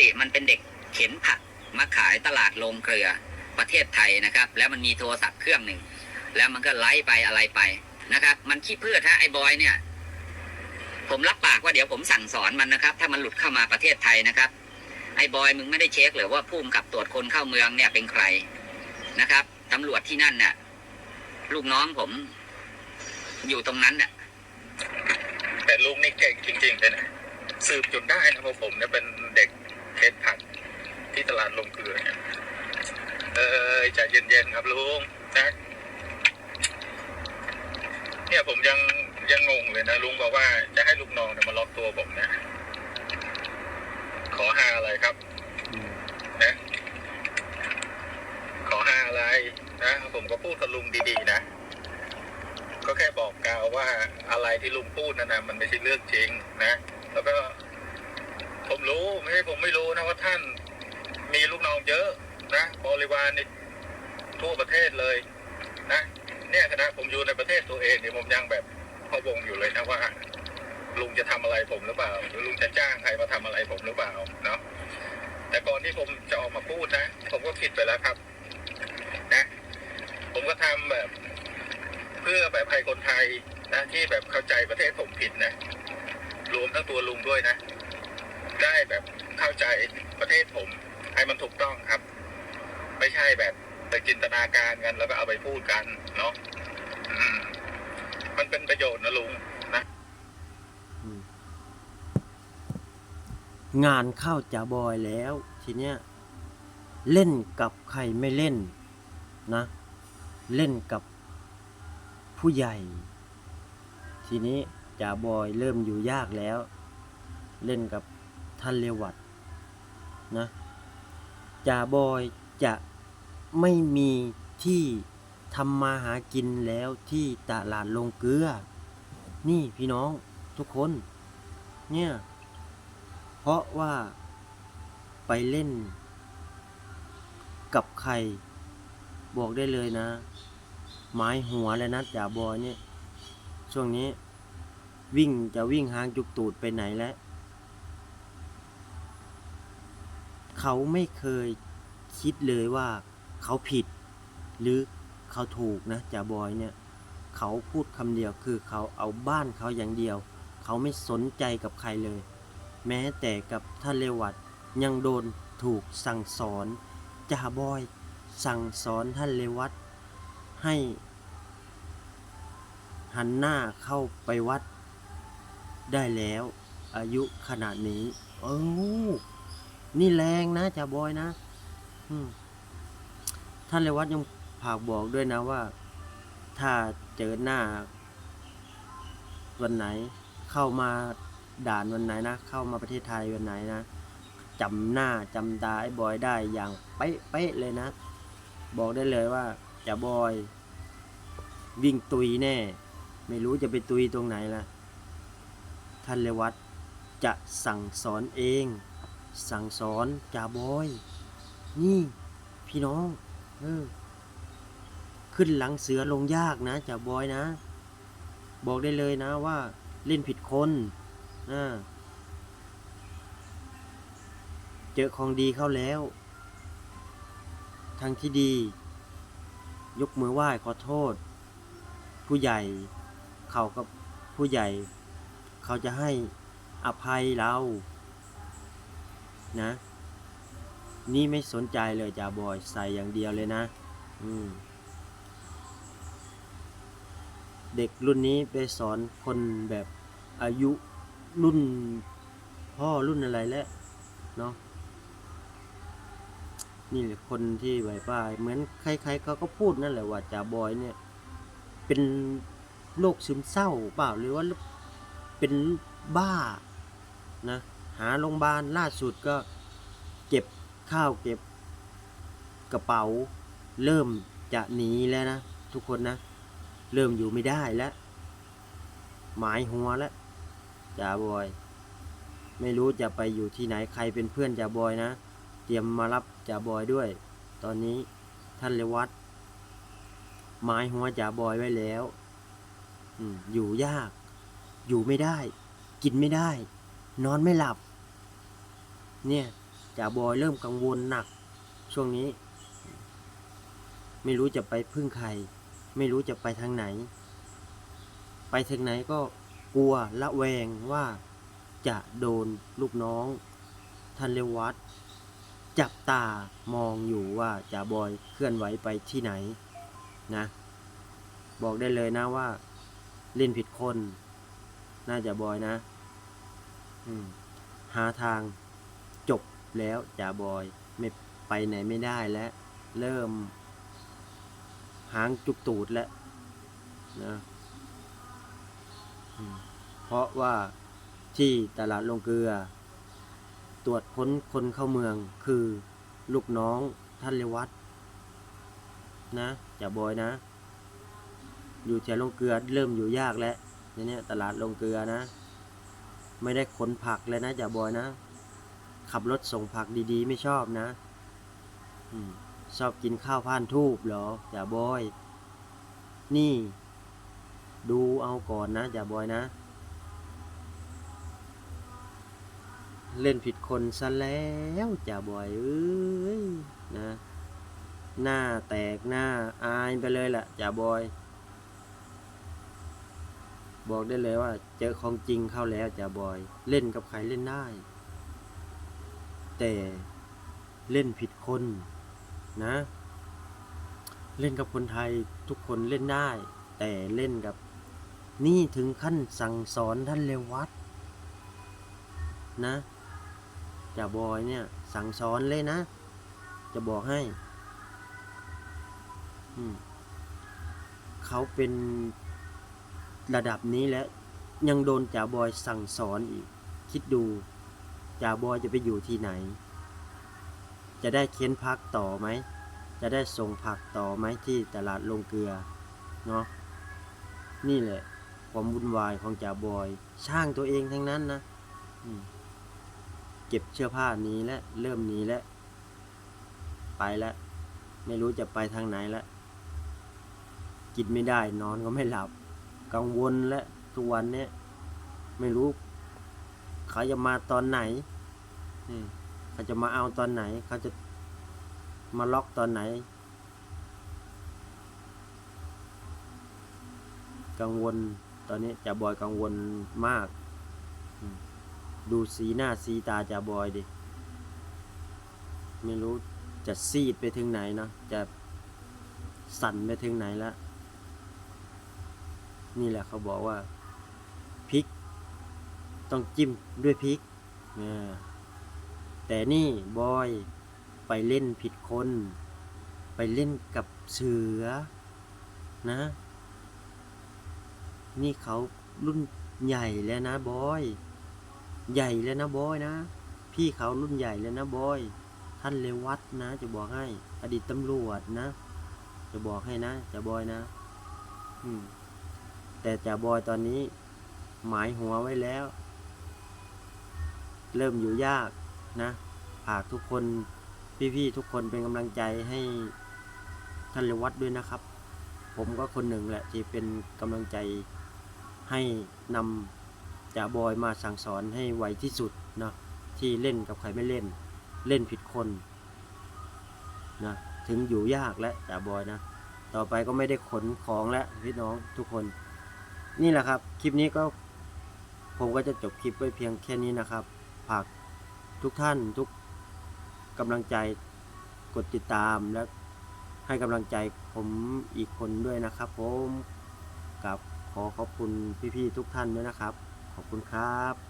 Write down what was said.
ติมันเป็นเด็กเข็นผักมาขายตลาดโรงเกลือประเทศไทยนะครับ แล้วมันมีโทรศัพท์เครื่องหนึ่ง แล้วมันก็ไลฟ์ไปอะไรไปนะครับ มันขี้เพื่อถ้าไอ้บอยเนี่ย ผมรับปากว่าเดี๋ยวผมสั่งสอนมันนะครับ ถ้ามันหลุดเข้ามาประเทศไทยนะครับ ไอ้บอยมึงไม่ได้เช็คหรือว่าผู้กำกับตรวจคนเข้าเมืองเนี่ยเป็นใครนะครับตำรวจที่นั่นน่ะ ลูกน้องผมอยู่ตรงนั้นน่ะแต่ลุงนี่เก่งจริงๆเลยนะสืบจนได้นะเพราะผมเนี่ยเป็น เด็กเทสผักที่ตลาดลงเกลือเนี่ยเออใจเย็นๆครับลุงนะเนี่ยผมยังยังงงเลยนะลุงบอกว่าจะให้ลูกน้องเนี่ยมาล็อกตัวผมนี่ยขอห้าอะไรครับนะขอห้าอะไรนะผมก็พูดกับลุงดีๆนะก็แค่บอกกล่าวว่าอะไรที่ลุงพูดนั่นนะมันไม่ใช่เรื่องจริงนะ แล้วก็ ผมรู้ไม่ใช่ผมไม่รู้นะว่าท่านมีลูกน้องเยอะนะบริวารในทั่วประเทศเลย นะเนี่ยคณะผมอยู่ในประเทศตัวเองเนี่ยผมยังแบบพะวงอยู่เลยนะว่า ลุงจะทำอะไรผมหรือเปล่า หรือลุงจะจ้างใครมาทำอะไรผมหรือเปล่าเนาะแต่ก่อนที่ผมจะออกมาพูดนะผมก็คิดไปแล้วครับ นะ ผมก็ทำแบบ เพื่อแบบให้คนไทยนะที่แบบเข้าใจประเทศผมผิดนะรวมทั้งตัวลุงด้วยนะ ได้แบบเข้าใจประเทศผมให้มันถูกต้องครับ ไม่ใช่แบบไปจินตนาการกันแล้วก็เอาไปพูดกันเนาะมมันเป็นประโยชน์นะลุงนะงานเข้าจ่าบอยแล้ว ทีเนี้ยเล่นกับใครไม่เล่นนะ เล่นกับผู้ใหญ่ ทีนี้จ่าบอยเริ่มอยู่ยากแล้ว เล่นกับ ท่านเรวัตนะจ่าบอยจะไม่มีที่ทำมาหากินแล้วที่ตลาดลงเกลือ นี่พี่น้องทุกคน เนี่ย เพราะว่าไปเล่น กับใคร บอกได้เลยนะ ไม้หัวเลยนะจ่าบอยเนี่ย ช่วงนี้ วิ่งจะวิ่งหางจุกตูดไปไหนแล้ว เขาไม่เคยคิดเลยว่าเขาผิด หรือเขาถูกนะจ่าบอยเนี่ย เขาพูดคำเดียวคือเขาเอาบ้านเขาอย่างเดียว เขาไม่สนใจกับใครเลย แม้แต่กับท่านเลวัตยังโดนถูกสั่งสอนจ่าบอย สั่งสอนท่านเลวัตให้ หันหน้าเข้าไปวัดได้แล้ว อายุขนาดนี้โอ้ นี่แรงนะจ่าบอยนะ อืมท่านเลวัตยังผากบอกด้วยนะว่า ถ้าเจอหน้า วันไหน เข้ามาด่านวันไหนนะ เข้ามาประเทศไทยวันไหนนะจำหน้าจำตาไอ้บอยได้อย่างเป๊ะๆเลยนะ บอกได้เลยว่าจะบอย วิ่งตุยแน่ ไม่รู้จะไปตุยตรงไหนล่ะ ท่านเลวัตจะสั่งสอนเอง สั่งสอนจ่าบอย นี่ พี่น้อง เออ ขึ้นหลังเสือลงยากนะจ่าบอยนะ บอกได้เลยนะว่าเล่นผิดคนอ่าเจอของดีเข้าแล้ว ทางที่ดี ยกมือไหว้ขอโทษ ผู้ใหญ่ เขากับผู้ใหญ่ เขาจะให้อภัยเรา นะ นี่ไม่สนใจเลยจ่าบอยใส่อย่างเดียวเลยนะ อืม เด็กรุ่นนี้ไปสอนคนแบบอายุรุ่นพ่อรุ่นอะไรแล้วเนาะนี่แหละคนที่ไหวป้ายเหมือนใครๆเขาก็พูดนั่นแหละว่าจ่าบอยเนี่ย เป็นโรคซึมเศร้าเปล่าหรือว่าเป็นบ้านะ หาโรงพยาบาลล่าสุดก็เก็บข้าวเก็บกระเป๋า เริ่มจะหนีแล้วนะ ทุกคนนะ เริ่มอยู่ไม่ได้แล้ว หมายหัวแล้วจ่าบอย ไม่รู้จะไปอยู่ที่ไหนใครเป็นเพื่อนจ่าบอยนะ เตรียมมารับจ่าบอยด้วย ตอนนี้ท่านเลวัตหมายหัวจ่าบอยไว้แล้วอืมอยู่ยาก อยู่ไม่ได้ กินไม่ได้ นอนไม่หลับ เนี่ยจ่าบอยเริ่มกังวลหนัก ช่วงนี้ ไม่รู้จะไปพึ่งใคร ไม่รู้จะไปทางไหน ไปทางไหนก็กลัวละแวงว่าจะโดนลูกน้องท่านเรวัตจับตามองอยู่ว่าจ่าบอยเคลื่อนไหวไปที่ไหนนะ บอกได้เลยนะว่า เล่นผิดคน น่าจะบอยนะ หาทาง แล้วจ่าบอยไม่ไปไหนไม่ได้แล้วเริ่ม หางจุกตูดแล้วนะเพราะว่าที่ตลาดลงเกลือ ตรวจค้นคนเข้าเมืองคือลูกน้องท่านเลวัตนะจ่าบอยนะ อยู่แถวลงเกลือเริ่มอยู่ยากแล้วเนี่ยตลาดลงเกลือนะ ไม่ได้ขนผักเลยนะจ่าบอยนะ ขับรถส่งผักดีๆ ไม่ชอบนะอชอบกินข้าวผ่านทูบเหรอจ่าบอย นี่ ดูเอาก่อนนะจ่าบอยนะ เล่นผิดคนซะแล้วจ่าบอยเอ้ยนะ หน้าแตกหน้าอายไปเลยล่ะจ่าบอยบอกได้เลยว่าเจอของจริงเข้าแล้วจ่าบอย เล่นกับใครเล่นได้ แต่เล่นผิดคนนะ เล่นกับคนไทยทุกคนเล่นได้ แต่เล่นกับ นี่ถึงขั้นสั่งสอนท่านเลวัตนะจ่าบอยเนี่ย สั่งสอนเลยนะ จะบอกให้ เขาเป็นระดับนี้แล้ว ยังโดนจ่าบอยสั่งสอนอีก คิดดู จ่าบอยจะไปอยู่ที่ไหน จะได้เค้นพักต่อไหม จะได้ส่งผักต่อไหมที่ตลาดลงเกลือ เนาะ นี่แหละ ความวุ่นวายของจ่าบอย ช่างตัวเองทั้งนั้นนะเก็บเสื้อผ้านี้แล้วเริ่มหนีแล้ว ไปแล้ว ไม่รู้จะไปทางไหนแล้วกินไม่ได้นอนก็ไม่หลับ กังวลและทุกวันเนี้ยไม่รู้ เขาจะมาตอนไหนเขาจะมาเอาตอนไหน เขาจะมาล็อกตอนไหน กังวลตอนนี้จ่าบอยกังวลมาก ดูสีหน้าสีตาจ่าบอยดิ ไม่รู้จะซีดไปถึงไหนเนาะจะสั่นไปถึงไหนแล้ว นี่แหละเขาบอกว่า ต้องจิ้มด้วยพริกแต่นี่บอยไปเล่นผิดคน ไปเล่นกับเสือนะ นี่เขารุ่นใหญ่แล้วนะบอย ใหญ่แล้วนะบอยนะ พี่เขารุ่นใหญ่แล้วนะบอย ท่านเลวัตนะ จะบอกให้ อดีตตำรวจนะ จะบอกให้นะจะบอยนะ อืมแต่จ่าบอยตอนนี้ หมายหัวไว้แล้ว เริ่มอยู่ยากนะฝากทุกคนพี่ๆทุกคนเป็นกำลังใจให้ท่านเลวัตด้วยนะครับ ผมก็คนหนึ่งแหละที่เป็นกำลังใจให้นำจ่าบอยมาสั่งสอนให้ไวที่สุดเนาะที่เล่นกับใครไม่เล่น เล่นผิดคนนะถึงอยู่ยากและจ่าบอยนะ ต่อไปก็ไม่ได้ขนของแล้วพี่น้องทุกคน นี่แหละครับ คลิปนี้ก็ผมก็จะจบคลิปไว้เพียงแค่นี้นะครับ ฝากทุกท่านทุกกำลังใจกดติดตามและให้กำลังใจผมอีกคนด้วยนะครับผมกับขอขอบคุณพี่ๆทุกท่านด้วยนะครับ ขอบคุณครับ